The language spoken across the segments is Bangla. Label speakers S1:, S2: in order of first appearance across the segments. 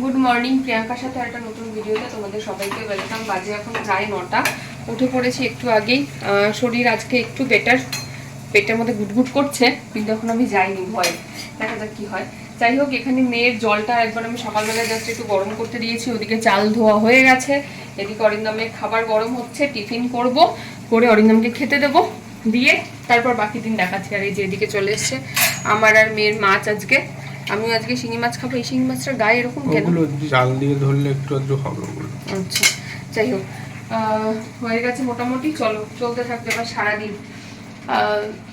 S1: গুড মর্নিং প্রিয়াঙ্কার সাথে একটা নতুন ভিডিওতে তোমাদের সবাইকে ওয়েলকাম বাজে এখন প্রায় নটা। উঠে পড়েছি একটু আগেই। শরীর আজকে একটু বেটার পেটের মধ্যে গুটগুট করছে, কিন্তু এখন আমি যাইনি, ভয়ে। দেখা যাক কি হয়। যাই হোক, এখানে মেয়ের জলটা একবার আমি সকালবেলা জাস্ট একটু গরম করতে দিয়েছি। ওদিকে চাল ধোয়া হয়ে গেছে। এদিকে অরিন্দমের খাবার গরম হচ্ছে, টিফিন করব। করে অরিন্দমকে খেতে দেবো। দিয়ে তারপর বাকি দিন দেখাচ্ছি। আর এই যে এদিকে চলে এসছে আমার আর মেয়ের মাছ আজকে। আমিও আজকে শিঙি মাছ খাব। এই শিঙি মাছটা গায়ে এরকম কেন?
S2: ওগুলো জাল দিয়ে ধরলে একটু আধটু হবে ওগুলো।
S1: আচ্ছা যাই হোক। হয়ে গেছে মোটামুটি চলো চলতে থাকবে এবার সারাদিন।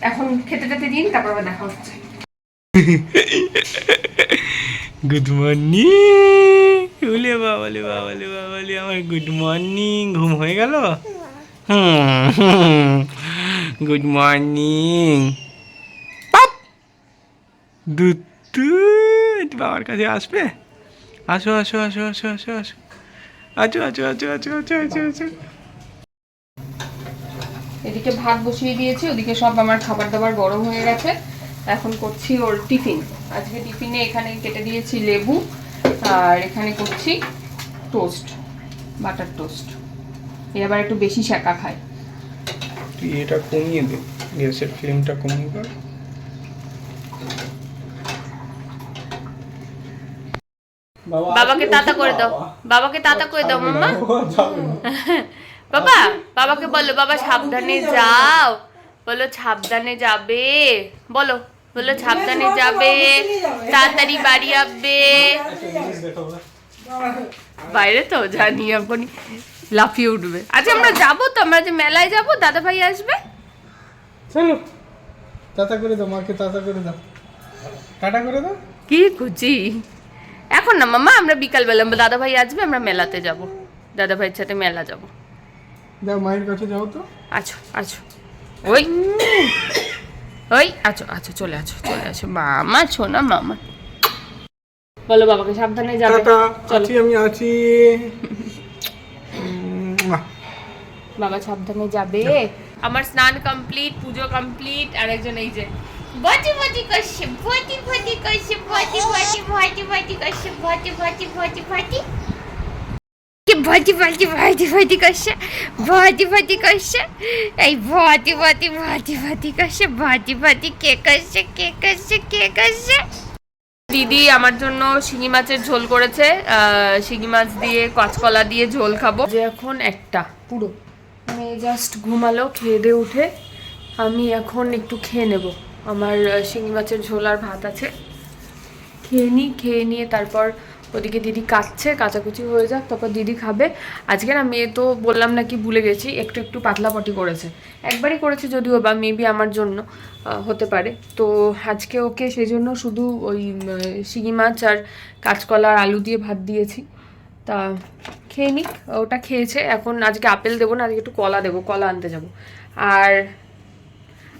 S1: এখন খেতে টেতে দিন তারপর আবার দেখা হচ্ছে।
S2: গুড মর্নিং উলে বাবালে বাবালে বাবালে আমার গুড মর্নিং ঘুম হয়ে গেল? হুম গুড মর্নিং দুতু একটু বাবার কাছে আসবে আসো আসো আসো আসো আসো আসো আছো আছো আছো আছো আছো আছো আছো
S1: এদিকে ভাত বসিয়ে দিয়েছি ওদিকে সব আমার খাবার দাবার গরম হয়ে গেছে এখন করছি ওর টিফিন আজকে টিফিনে এখানে কেটে দিয়েছি লেবু আর এখানে করছি টোস্ট বাটার টোস্ট এ আবার একটু বেশি শাঁকা খায়
S2: তুই এটা কমিয়ে দে গ্যাসের ফ্লেমটা কমিয়ে কর
S1: বাবাকে তাতা করে দাও। বাবাকে তাতা করে দাও মাম্মা। বাবা বাবাকে বলো বাবা সাবধানে যাও। বলো সাবধানে যাবে। বলো বলো সাবধানে যাবে তাড়াতাড়ি বাড়ি আসবে। বাইরে তো জানি এখনই লাফিয়ে উঠবে। আচ্ছা আমরা যাব তো আমরা যে মেলায় যাব দাদা ভাই আসবে?
S2: চলো তাতা করে দাও মাকে তাতা করে দাও। টাটা করে দাও।
S1: কি খুঁজি? এখন না মামা আমরা বিকালবেলা দাদা ভাই আসবে আমরা মেলাতে যাব। দাদা ভাইয়ের সাথে মেলা যাব।
S2: যাও মায়ের কাছে যাও তো।
S1: আছো আছো। ওই ওই আছো আছো চলে আছো চলে আছো। মামা ছোনা মামা। বলো বাবাকে সাবধানে যাবে।
S2: আছি আমি আছি।
S1: বাবা সাবধানে যাবে। আমার স্নান কমপ্লিট পুজো কমপ্লিট আর একজন এই যে
S3: বটি বটি করছে বটি বটি করছে বটি বটি বটি বটি করছে বটি বটি বটি বটি কি বটি বটি বটি বটি করছে বটি বটি করছে এই বটি বটি বটি বটি করছে বটি বটি কে করছে কে করছে কে করছে
S1: দিদি আমার জন্য শিঙি মাছের ঝোল করেছে আহ, শিঙি মাছ দিয়ে কাঁচকলা দিয়ে ঝোল খাব যে এখন একটা পুরো মেয়ে জাস্ট ঘুমালো খেয়ে দিয়ে উঠে আমি এখন একটু খেয়ে নেব আমার শিঙি মাছের ঝোল আর ভাত আছে। খেয়ে নিই খেয়ে নিয়ে তারপর ওদিকে দিদি কাটছে কাচাকুচি হয়ে যাক, তারপর দিদি খাবে। আজকে না মেয়ে তো বললাম নাকি ভুলে গেছি, একটু একটু পাতলা পটি করেছে। একবারই করেছে যদিও বা মেবি আমার জন্য হতে পারে। তো আজকে ওকে সেই জন্য শুধু ওই শিঙি মাছ আর কাঁচকলা আর আলু দিয়ে ভাত দিয়েছি। তা খেয়ে নিক, ওটা খেয়েছে। এখন আজকে আপেল দেবো না, আজকে একটু কলা দেবো, কলা আনতে যাব। আর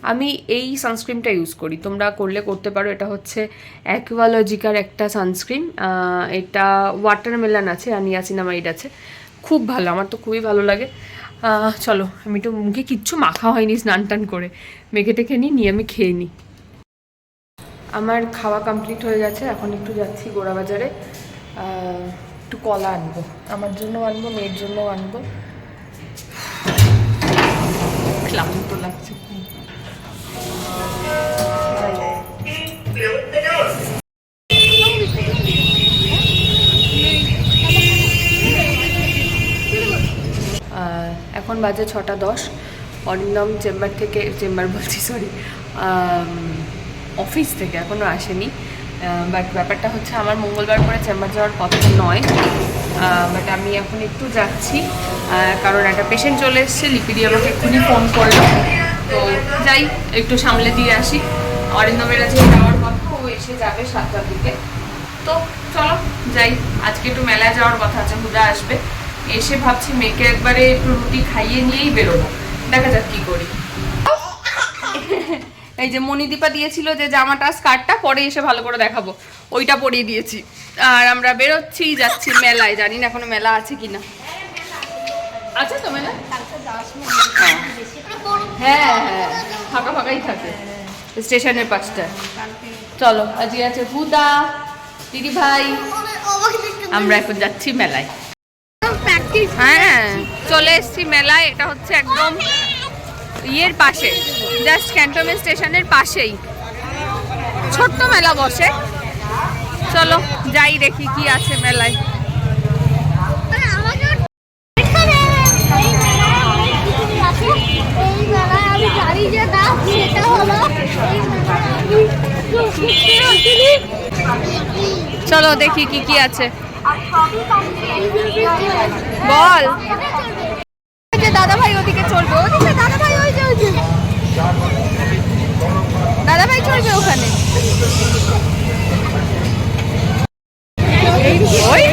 S1: আমি এই সানস্ক্রিনটা ইউজ করি। তোমরা করলে করতে পারো, এটা হচ্ছে অ্যাকুয়ালজিকার একটা সানস্ক্রিন এটা ওয়াটারমেলন আছে, আর নিয়াসিনামাইড আছে। খুব ভালো, আমার তো খুবই ভালো লাগে। চলো, আমি তো মুখে কিচ্ছু মাখা হয়নি স্নান টান করে। মেখে টেখে নিই, নিয়ে আমি খেয়ে নিই। আমার খাওয়া কমপ্লিট হয়ে গেছে, এখন একটু যাচ্ছি গোড়া বাজারে একটু কলা আনব। আমার জন্য আনব, মেয়ের জন্য আনব। ক্লান্ত লাগছে। এখন বাজে ছটা দশ। অরিন্দম চেম্বার থেকে, চেম্বার বলছি সরি অফিস থেকে এখনও আসেনি। বাট ব্যাপারটা হচ্ছে আমার মঙ্গলবার করে চেম্বার যাওয়ার কথা নয়। বাট আমি এখন একটু যাচ্ছি। কারণ একটা পেশেন্ট চলে এসছে লিপিডি আমাকে এক্ষুনি ফোন করল। তো যাই, একটু সামলে দিয়ে আসি। অরিন্দমের কাছে যাওয়ার কথা, ও এসে যাবে সাতটার দিকে। তো চলো, যাই, আজকে একটু মেলায় যাওয়ার কথা আছে, হুদা আসবে। এসে ভাবছি মেয়েকে একবারে একটু রুটি খাইয়ে নিয়েই বেরোবো। দেখা যাক কি করি। এই যে মণিদীপা দিয়েছিল যে জামাটা, স্কার্টটা, পরে এসে ভালো করে দেখাবো। ওইটা পরিয়ে দিয়েছি। আর আমরা বেরোচ্ছি, যাচ্ছি মেলায়। জানি না এখনও মেলা আছে কিনা। আছে তো মেলা হ্যাঁ হ্যাঁ ফাঁকা ফাঁকাই থাকে। স্টেশনের পাশটা। চলো আজকে আছে হুদা দিদি ভাই। আমরা এখন যাচ্ছি মেলায়। হ্যাঁ চলে এসেছি মেলায়। এটা হচ্ছে একদম ইয়ের পাশে জাস্ট ক্যান্টনমেন্ট স্টেশনের পাশেই। ছোট্ট মেলা বসে। চলো যাই দেখি কি আছে মেলায়
S3: আমাকে এখানে এই মেলায় অনেক কিছু আছে এই মেলায় আমি জানি যে না সেটা হলো এই মেলায় আমি ঘুরতে আসিনি
S1: চলো দেখি কি কি আছে। বল। দাদা ভাই ওদিকে চলবে ওদিকে দাদা ভাই ওই যে। দাদা ভাই চলবে ওখানে। ওই।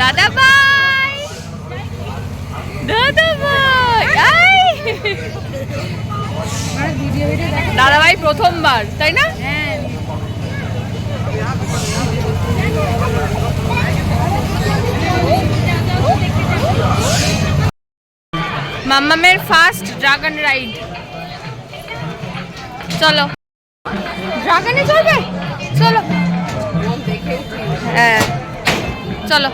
S1: দাদা ভাই দাদা ভাই আই। দাদা ভাই প্রথমবার তাই না? মাম্মামের ফার্স্ট ড্রাগন রাইড চলো। ড্রাগনে চলবে? চলো। হ্যাঁ। চলো।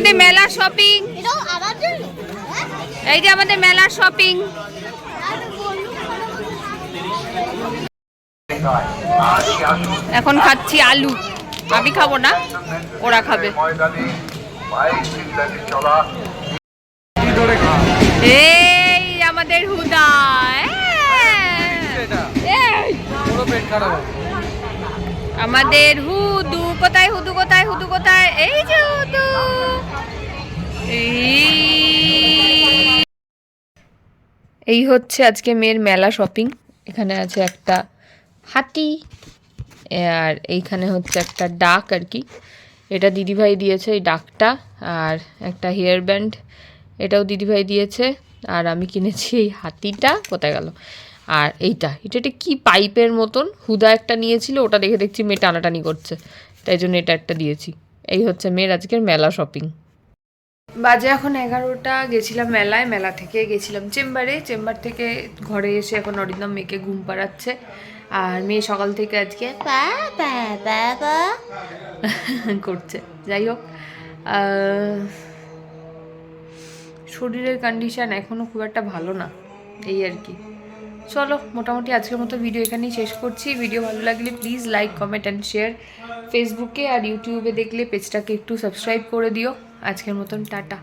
S4: আমাদের
S1: মেলা শপিং এই যে আমাদের মেলা শপিং এখন খাচ্ছি আলু। আমি খাব না ওরা খাবে। এই আমাদের হুদা এই। আমাদের হুদু, কোথায় হুদু কোথায় হুদু, কোথায়? এই যে হুদু। এই- হচ্ছে আজকে মেয়ের মেলা শপিং। এখানে আছে একটা হাতি, আর এইখানে হচ্ছে একটা ডাক আর কি। এটা দিদিভাই দিয়েছে এই ডাকটা, আর একটা হেয়ার ব্যান্ড এটাও দিদিভাই দিয়েছে, আর আমি কিনেছি এই হাতিটা। কোথায় গেল? আর এইটা, এটা একটা কী পাইপের মতন? হুদা একটা নিয়েছিল, ওটা দেখে দেখছি মেয়ে টানাটানি করছে। তাই জন্য এটা একটা দিয়েছি। এই হচ্ছে মেয়ের আজকের মেলা শপিং বাজে এখন এগারোটা, গেছিলাম মেলায়, মেলা থেকে গেছিলাম চেম্বারে। চেম্বার থেকে ঘরে এসে এখন অরিন্দম মেয়েকে ঘুম পাড়াচ্ছে। আর মেয়ে সকাল থেকে আজকে করছে। যাই হোক শরীরের কন্ডিশন এখনও খুব একটা ভালো না, এই আর কি। চলো, মোটামুটি আজকের মতো ভিডিও এখানেই শেষ করছি। ভিডিও ভালো লাগলে please like comment and share ফেসবুকে আর ইউটিউবে দেখলে পেজটাকে একটু সাবস্ক্রাইব করে দিও। আজকের মতন, টাটা।